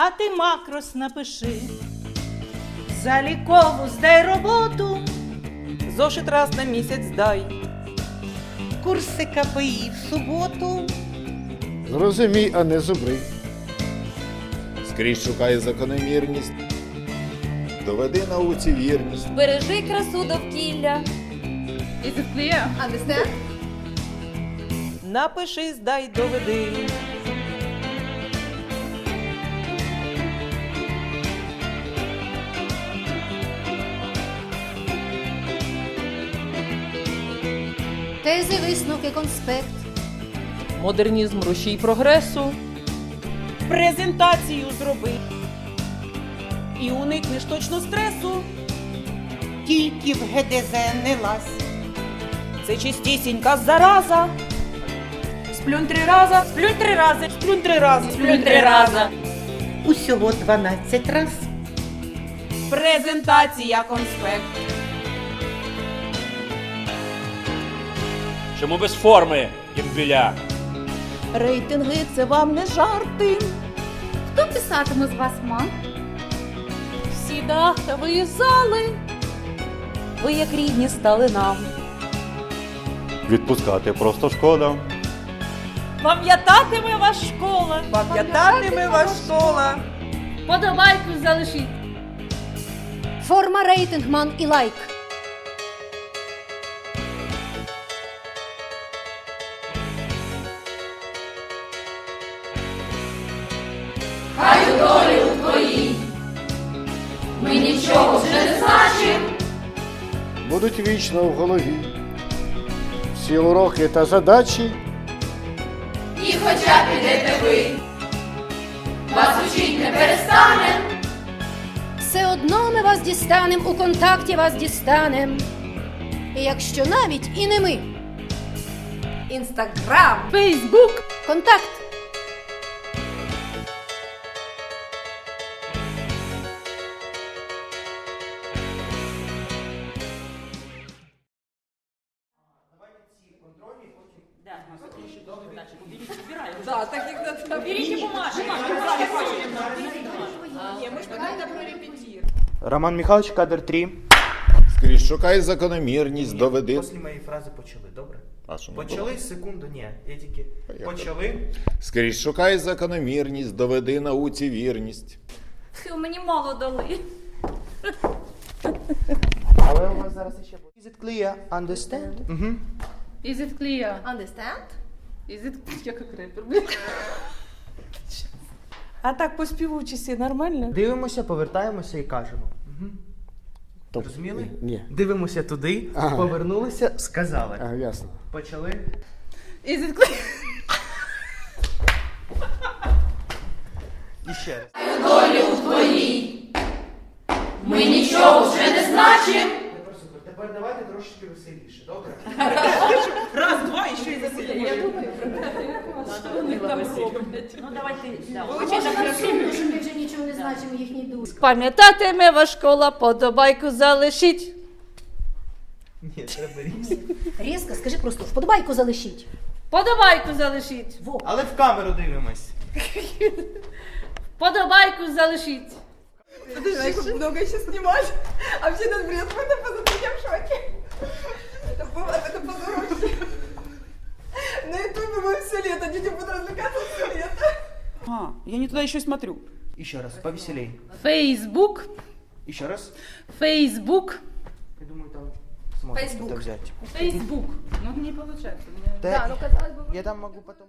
А ти макрос напиши. Залікову здай роботу, Зошит раз на місяць дай. курси КПІ в суботу. Зрозумій, а не зубри. Скрізь шукай закономірність. Доведи науці вірність. Бережи красу довкілля. Is it clear? Understand? Напиши, здай, доведи. Тези, висновки, конспект. Модернізм рушій прогресу. Презентацію зроби. І уникнеш точно стресу. Тільки в ГДЗ не лазь. Це чистісінька зараза. Сплюнь три раза, сплюнь три рази, сплюнь три рази, сплюнь три раза. Усього 12 раз. Презентація конспект. Чому без форми, імбіля? Рейтинги це вам не жарти. Хто писатиме з вас ман? Всі дахтові зали. Ви як рідні стали нам. Відпускати просто шкода. Пам'ятатиме вас школа. Пам'ятатиме вас школа. Подобайку залишіть. Форма, рейтинг, ман і лайк. Будуть вічно в голові. Всі уроки та задачі і хоча підете ви, вас учить не перестане, Все одно ми вас дістанем, у контакті вас дістанем. Якщо навіть і не ми. Інстаграм. Фейсбук. Контакт. Роман Михайлович, кадр 3. Скрізь шукай закономірність, доведи. Після моєї фрази почали, добре? А що Почали секунду, ні. Я тільки Поїхали. почали. Скрізь шукай закономірність, доведи науці вірність. Мені мало дали. Але у вас зараз ще буде. Is it clear? Understand? Is it clear? Understand? It... Я як репер. А так по співучості нормально? Дивимося, повертаємося і кажемо. Угу. Розуміли? Ні. Дивимося туди, Ага. повернулися, сказали. А, ясно. Почали. Is it clear? І ще раз. Тепер давайте трошечки веселіше, добре? Раз, два і ще й засідання. що ми вже нічого не значимо їхній дух. Пам'ятатиме вас школа, подобайку залишіть. Ні, треба різно. Різко, скажи просто, вподобайку залишіть. Подобайку залишіть. Але в камеру дивимось. Подобайку залишіть. Много еще снимать. А все этот бред, мы на я в шоке. Это было, это позорище. На ютубе мы все лето, дети будут развлекаться все лето. А, я не туда еще смотрю. Ще раз, повеселей. Фейсбук. І ще раз. Фейсбук. Я думаю, там Facebook. это взять. Фейсбук. Ну, не получается. Да, ну, Я там могу потом...